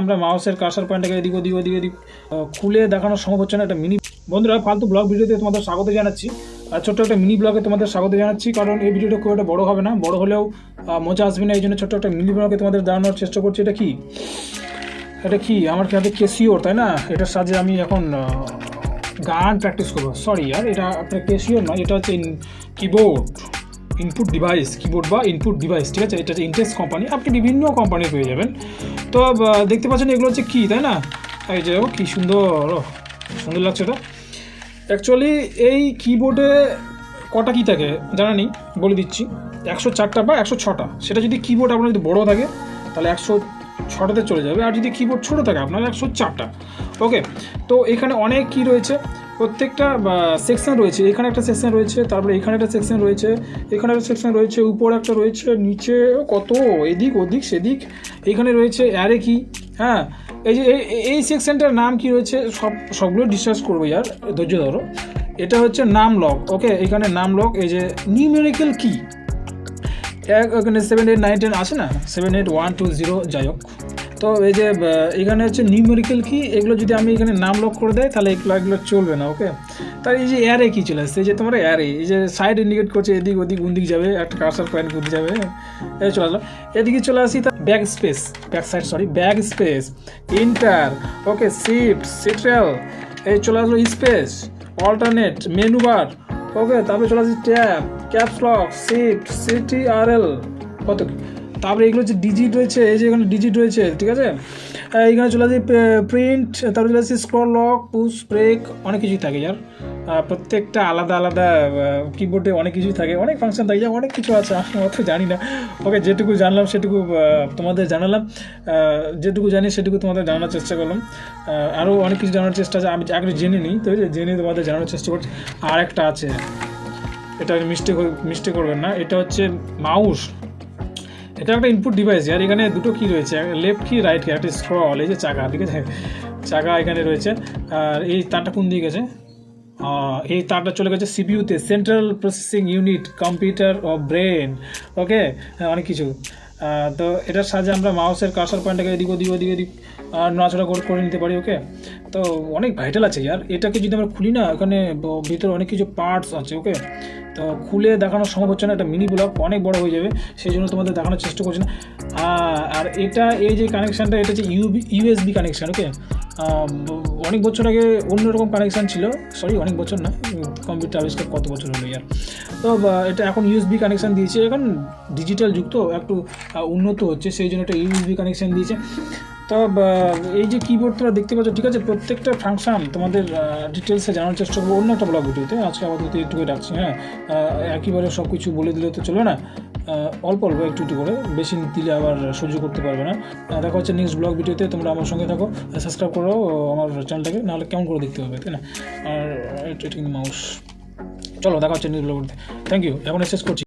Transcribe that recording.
আমরা মাউসের কার্সার পয়েন্টটাকে এদিক ওদিক ওদিক ওদিক খুলে দেখানোর সম্ভব হচ্ছে না। একটা মিনি বন্ধুরা, ফালতু ব্লগ ভিডিওতে তোমাদের স্বাগত জানাচ্ছি। আর ছোট্ট একটা মিনি ব্লগে তোমাদের স্বাগত জানাচ্ছি, কারণ এই ভিডিওটা খুব একটা বড় হবে না। বড় হলেও মজা আসবে না, এই জন্য ছোট্ট একটা মিনি ব্লগে তোমাদের দাঁড়ানোর চেষ্টা করছি। এটা কি? এটা কি? আমার খেয়ালে কেসিওর তাই না? এটার সাহায্যে আমি এখন গান প্র্যাকটিস করব। সরি আর এটা আপনার কেসিওর নয়, এটা হচ্ছে কিবোর্ড ইনপুট ডিভাইস কিবোর্ড বা ইনপুট ডিভাইস ঠিক আছে? এটা হচ্ছে ইন্টেক্স কোম্পানি আপনি বিভিন্ন কোম্পানি পেয়ে যাবেন। তো দেখতে পাচ্ছেন এগুলো হচ্ছে কী, তাই না? এই যে কী সুন্দর সুন্দর লাগছে এটা। অ্যাকচুয়ালি এই কিবোর্ডে কটা কী থাকে, জানা নেই, বলে দিচ্ছি। একশো চারটা বা একশো ছটা। সেটা যদি কিবোর্ড আপনার যদি বড়ো থাকে, তাহলে একশো ছটাতে চলে যাবে। আর যদি কিবোর্ড ছোটো থাকে, আপনার একশো চারটা। ওকে তো এখানে অনেক কি রয়েছে। প্রত্যেকটা সেকশন রয়েছে। এখানে একটা সেকশন রয়েছে, তারপরে এখানে একটা সেকশন রয়েছে, এখানে একটা সেকশন রয়েছে, উপরে একটা রয়েছে, নিচে কত? এদিক, ওদিক, সেদিক। এখানে রয়েছে অ্যারে কি হ্যাঁ? এই যে, এই- সেকশনটার নাম কি রয়েছে? সব, সবগুলো ডিসকাস করব ইয়ার, ধৈর্য ধরো। এটা হচ্ছে নাম লক ওকে এখানে নাম লক এই যে নিউমেরিক্যাল কি এক, এখানে সেভেন এইট নাইন টেন আছে না? Seven eight one two zero যাই হোক। তো এই যে এখানে হচ্ছে নিউমেরিক্যাল কি এগুলো যদি আমি এখানে নাম লক করে দেয়, তাহলে এগুলো এগুলো চলবে না ওকে তার এই যে অ্যারে কি চলে আসছে, এই যে তোমার অ্যারে এই যে সাইড ইন্ডিকেট করছে, এদিক ওদিক উন্দিক যাবে, একটা কার্সার পয়েন্ট করতে যাবে, এই চলে আসলো। এদিকে চলে আসি তার back space back side sorry back space enter okay shift ctrl এই চলে আসলো space alternate menu bar okay তারপরে চলে আসি tab caps lock shift C T R কত কি? তারপরে এগুলো হচ্ছে ডিজিট রয়েছে, এই যে এখানে ডিজিট রয়েছে, ঠিক আছে? এখানে চলে আসি প্রিন্ট তারপরে চলে আসি স্ক্রল লক পুশ ব্রেক অনেক কিছুই থাকে যার। প্রত্যেকটা আলাদা আলাদা কিবোর্ডে অনেক কিছুই থাকে, অনেক ফাংশন থাকে যা অনেক কিছু আছে, আমি অত জানি না। ওকে যেটুকু জানলাম, সেটুকু তোমাদের জানালাম। যেটুকু জানি, সেটুকু তোমাদের জানানোর চেষ্টা করলাম। আরও অনেক কিছু জানার চেষ্টা আছে, আমি আগে জেনে নিই তো জেনে তোমাদের জানানোর চেষ্টা করছি। আর একটা আছে, এটা মিস্টেক মিস্টেক করবেন না, এটা হচ্ছে মাউস এটা একটা ইনপুট ডিভাইস আর এখানে দুটো কি রয়েছে লেফট কি রাইট কি একটা স্ক্রল এই যে চাকা, ঠিক আছে? চাকা এখানে রয়েছে, আর এই তারটা কোন দিকে গেছে? এই তারটা চলে গেছে সিপিউতে সেন্ট্রাল প্রসেসিং ইউনিট কম্পিউটার ও ব্রেন ওকে অনেক কিছু। তো এটার সাহায্যে আমরা মাউসের কাসার পয়েন্টটাকে এদিক ওদিক ওদিক ওদিক নড়াচড়া করে নিতে পারি ওকে তো অনেক ভাইটাল আছে ইয়ার। এটাকে যদি আমরা খুলি না এখানে ভিতরে অনেক কিছু পার্টস আছে ওকে তো খুলে দেখানো সম্ভব হচ্ছে না একটা মিনি ব্লক অনেক বড় হয়ে যাবে, সেই জন্য তোমাদের দেখানোর চেষ্টা করছি না। আর এটা, এই যে কানেকশানটা এটা হচ্ছে ইউবি ইউএসবি কানেকশান ওকে অনেক বছর আগে অন্যরকম কানেকশান ছিল। সরি অনেক বছর না কম্পিউটার আবিষ্কার কত বছর হলো ইয়ার। তো এটা এখন ইউএসবি কানেকশান দিয়েছে, এখন ডিজিটাল যুক্ত একটু উন্নত হচ্ছে, সেই জন্য একটা ইউএসবি কানেকশান দিয়েছে। তো এই যে কিবোর্ড তোমরা দেখতে পাচ্ছ ঠিক আছে প্রত্যেকটা ফাংশন তোমাদের ডিটেলসে জানার চেষ্টা করব। অন্য একটা ব্লগ ভিডিওতে আজকে আপাতত একটু রাখছি হ্যাঁ। আহ, একেবারে সব কিছু বলে দিলে তো চলবে না। অল্প অল্প একটু একটু করে বেশি দিলে আবার সহ্য করতে পারবে না। দেখা হচ্ছে নেক্সট ব্লগ ভিডিওতে তোমরা আমার সঙ্গে থাকো সাবস্ক্রাইব করো আমার চ্যানেলটাকে নাহলে কেমন করে দেখতে হবে তাই না? আর মাউস চলো দেখা হচ্ছে নেক্সট ব্লগ থ্যাংক ইউ এখন শেষ করছি।